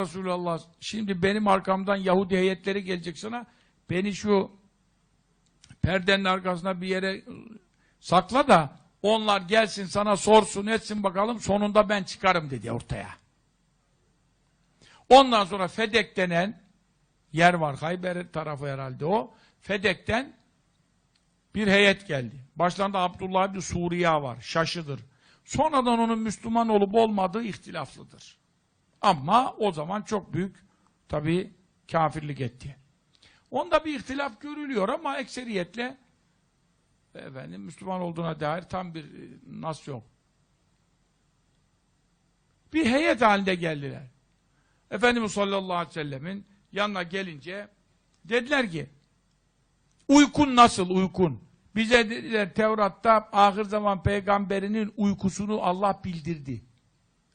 Resulallah şimdi benim arkamdan Yahudi heyetleri gelecek sana. Beni şu perdenin arkasına bir yere sakla da onlar gelsin sana sorsun etsin bakalım sonunda ben çıkarım dedi ortaya. Ondan sonra Fedek denen yer var. Hayber tarafı herhalde o. Fedek'ten bir heyet geldi. Başlarında Abdullah ibn Suriye var. Şaşıdır. Sonradan onun Müslüman olup olmadığı ihtilaflıdır. Ama o zaman çok büyük tabii kafirlik etti. Onda bir ihtilaf görülüyor ama ekseriyetle efendim Müslüman olduğuna dair tam bir e, nas yok. Bir heyet halinde geldiler. Efendimiz sallallahu aleyhi ve sellemin yanına gelince dediler ki uykun nasıl uykun? Bize dediler Tevrat'ta ahir zaman peygamberinin uykusunu Allah bildirdi.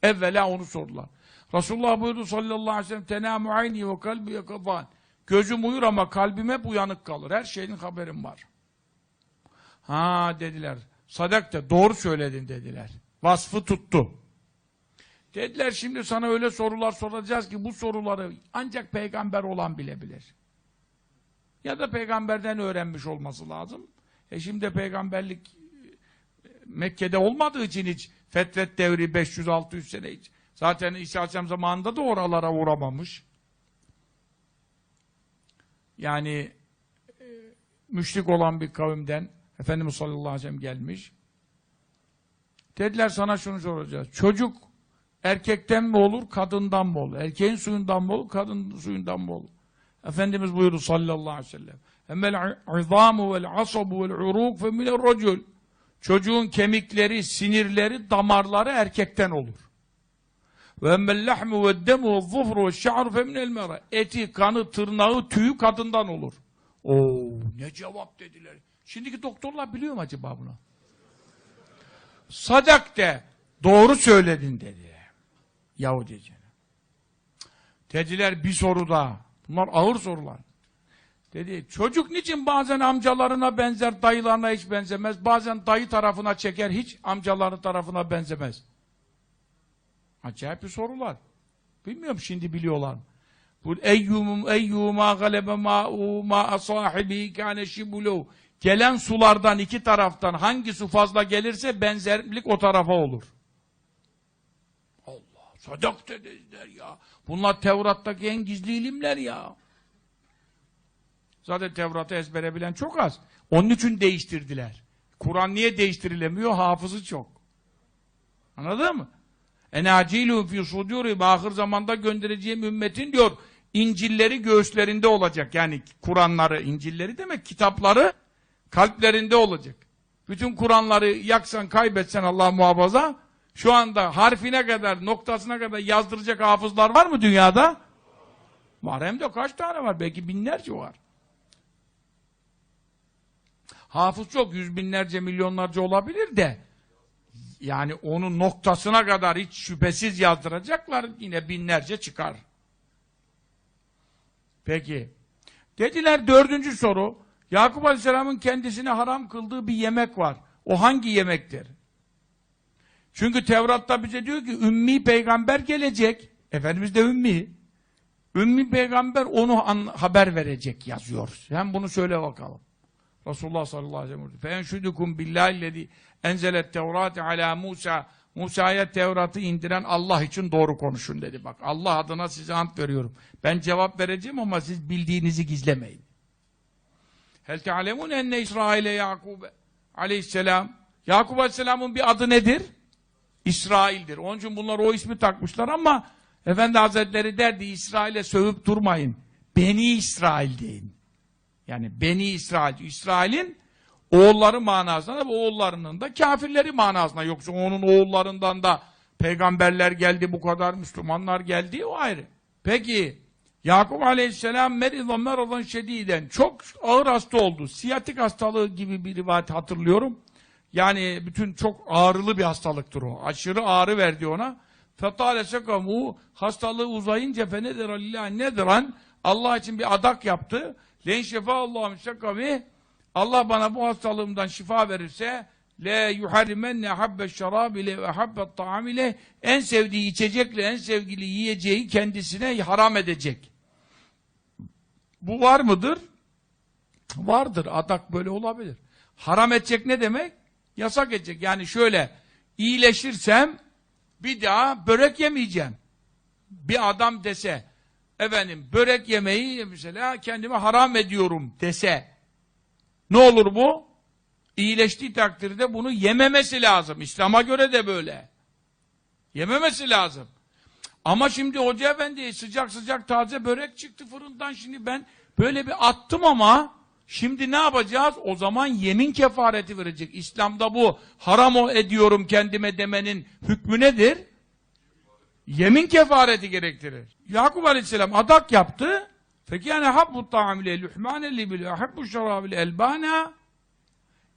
Evvela onu sordular. Resulullah buyurdu sallallahu aleyhi ve sellem tenâmu ayni ve kalbi yakadân. Gözüm uyur ama kalbim hep uyanık kalır. Her şeyin haberim var. Ha dediler. Sadak da doğru söyledin dediler. Vasfı tuttu. Dediler şimdi sana öyle sorular soracağız ki bu soruları ancak peygamber olan bilebilir. Ya da peygamberden öğrenmiş olması lazım. E şimdi peygamberlik e, Mekke'de olmadığı için hiç fetret devri 500-600 sene hiç. Zaten İsa Aleyhisselam zamanında da oralara uğramamış. Yani e, müşrik olan bir kavimden Efendimiz sallallahu aleyhi ve sellem gelmiş. Dediler sana şunu soracağız. Çocuk erkekten mi olur, kadından mı olur? Erkeğin suyundan mı olur, kadının suyundan mı olur? Efendimiz buyurdu sallallahu aleyhi ve sellem. Emmel izamu vel asabu vel uruk fe. Çocuğun kemikleri, sinirleri, damarları erkekten olur. Ve emmel lahmu ve demu ve zufru ve şa'ru fe minel mera. Eti, kanı, tırnağı, tüyü kadından olur. Oo, ne cevap dediler. Şimdiki doktorlar biliyor mu acaba bunu? Sadak de doğru söyledin dedi. Yahudice. Dediler bir soru daha. Bunlar ağır sorular. Dedi çocuk niçin bazen amcalarına benzer dayılarına hiç benzemez. Bazen dayı tarafına çeker hiç amcaları tarafına benzemez. Acayip bir sorular. Bilmiyorum şimdi biliyorlar mı? Bu eyyumum eyyuma galebe ma'u ma'a sahibi kâne şibulû. Gelen sulardan iki taraftan hangi su fazla gelirse benzerlik o tarafa olur. Allah sadak dediler ya. Bunlar Tevrat'taki en gizli ilimler ya. Zaten Tevrat'ı ezbere bilen çok az. Onun için değiştirdiler. Kur'an niye değiştirilemiyor? Hafızı çok. Anladın mı? Enacilu fi suduri ahir zamanda göndereceğim ümmetin diyor İncilleri göğüslerinde olacak. Yani Kur'anları, İncilleri demek kitapları kalplerinde olacak. Bütün Kur'anları yaksan, kaybetsen Allah muhafaza şu anda harfine kadar, noktasına kadar yazdıracak hafızlar var mı dünyada? Var hem de kaç tane var? Belki binlerce var. Hafız çok, yüz binlerce, milyonlarca olabilir de yani onun noktasına kadar hiç şüphesiz yazdıracaklar yine binlerce çıkar. Peki. Dediler dördüncü soru. Yakup Aleyhisselam'ın kendisine haram kıldığı bir yemek var. O hangi yemektir? Çünkü Tevrat'ta bize diyor ki ümmi peygamber gelecek. Efendimiz de ümmi. Ümmi peygamber onu haber verecek yazıyor. Hem bunu söyle bakalım. Resulullah sallallahu aleyhi ve sellem feenşüdüküm billahillezî enzelet tevrâti alâ Musa Musa'ya Tevrat'ı indiren Allah için doğru konuşun dedi bak. Allah adına size ant veriyorum. Ben cevap vereceğim ama siz bildiğinizi gizlemeyin. Hel te'alemun enne İsrail'e Yakub aleyhisselam Yakup aleyhisselamın bir adı nedir? İsrail'dir. Onun için bunlar o ismi takmışlar ama Efendi Hazretleri derdi İsrail'e sövüp durmayın. Beni İsrail deyin. Yani Beni İsrail. İsrail'in oğulları manasında ve oğullarının da kafirleri manasında. Yoksa onun oğullarından da peygamberler geldi bu kadar, Müslümanlar geldi o ayrı. Peki Yakup aleyhisselam merizan merazan şediden çok ağır hasta oldu. Siyatik hastalığı gibi bir rivayet hatırlıyorum. Yani bütün çok ağrılı bir hastalıktır o. Aşırı ağrı verdi ona. Fetale sekamu hastalığı uzayınca fenedir alillah nediran Allah için bir adak yaptı. Len şefa Allah'ım sekami Allah bana bu hastalığımdan şifa verirse le yuharrimenne habbe şarab ile ve habbe ta'am ile en sevdiği içecekle en sevgili yiyeceği kendisine haram edecek. Bu var mıdır? Vardır. Adak böyle olabilir. Haram edecek ne demek? Yasak edecek. Yani şöyle iyileşirsem bir daha börek yemeyeceğim. Bir adam dese efendim börek yemeyi mesela kendime haram ediyorum dese ne olur bu? İyileştiği takdirde bunu yememesi lazım. İslam'a göre de böyle. Yememesi lazım. Ama şimdi hoca efendi sıcak sıcak taze börek çıktı fırından şimdi ben böyle bir attım ama şimdi ne yapacağız? O zaman yemin kefareti verecek. İslam'da bu haram ediyorum kendime demenin hükmü nedir? Yemin kefareti gerektirir. Yakup Aleyhisselam adak yaptı. Fekâne habbu ta'amile lühmâneli bil habbu şarâbil elbâna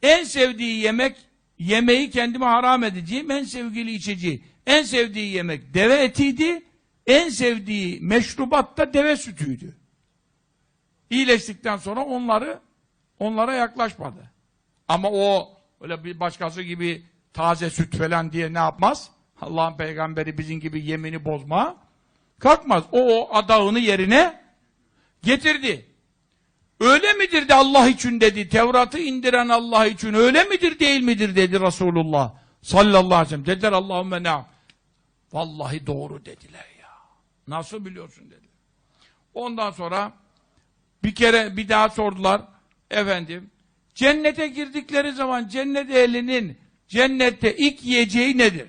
en sevdiği yemek yemeği kendime haram edeceğim en sevgili içeceği en sevdiği yemek deve etiydi en sevdiği meşrubat da deve sütüydü. İyileştikten sonra onları onlara yaklaşmadı. Ama o öyle bir başkası gibi taze süt falan diye ne yapmaz? Allah'ın peygamberi bizim gibi yemini bozma kalkmaz. O, o adağını yerine getirdi. Öyle midir de Allah için dedi. Tevrat'ı indiren Allah için öyle midir değil midir dedi Resulullah sallallahu aleyhi ve sellem. Dediler Allahümme ne? Vallahi doğru dediler ya. Nasıl biliyorsun dedi. Ondan sonra bir kere bir daha sordular. Efendim cennete girdikleri zaman cennet ehlinin cennette ilk yiyeceği nedir?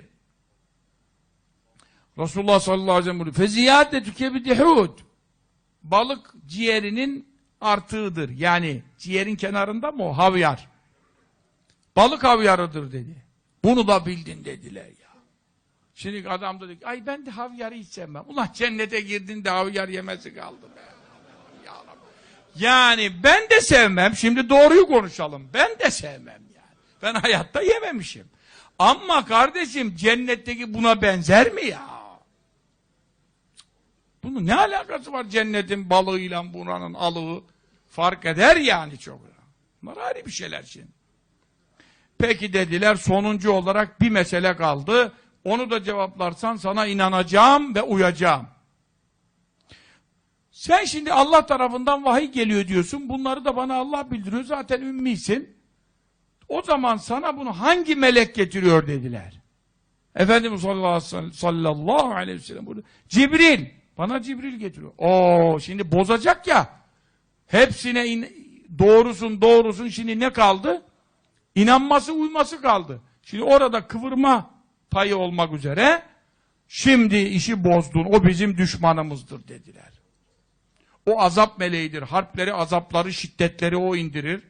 Resulullah sallallahu aleyhi ve sellem buyuruyor. Feziyâdetü kebidihûd. Balık ciğerinin artığıdır. Yani ciğerin kenarında mı o? Havyar. Balık havyarıdır dedi. Bunu da bildin dediler ya. Şimdi adam dedi ki, ay ben de havyarı hiç sevmem. Ulan cennete girdin de havyar yemesi kaldı be. Yani ben de sevmem. Şimdi doğruyu konuşalım. Ben de sevmem yani. Ben hayatta yememişim. Ama kardeşim cennetteki buna benzer mi ya? Bunun ne alakası var cennetin balığıyla buranın alığı? Fark eder yani çok. Bunlar ayrı bir şeyler şimdi. Peki dediler sonuncu olarak bir mesele kaldı. Onu da cevaplarsan sana inanacağım ve uyacağım. Sen şimdi Allah tarafından vahiy geliyor diyorsun. Bunları da bana Allah bildiriyor. Zaten ümmisin. O zaman sana bunu hangi melek getiriyor dediler. Efendimiz sallallahu aleyhi ve sellem burada. Cibril. Bana Cibril getiriyor. Oo şimdi bozacak ya. Hepsine in, doğrusun doğrusun şimdi ne kaldı? İnanması uyması kaldı. Şimdi orada kıvırma payı olmak üzere şimdi işi bozdun o bizim düşmanımızdır dediler. O azap meleğidir. Harpleri, azapları, şiddetleri o indirir.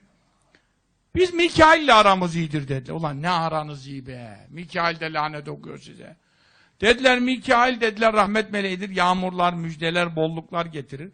Biz Mikail'le aramız iyidir dedi. Ulan ne aranız iyi be. Mikail de lanet okuyor size. Dediler Mikail dediler rahmet meleğidir. Yağmurlar, müjdeler, bolluklar getirir.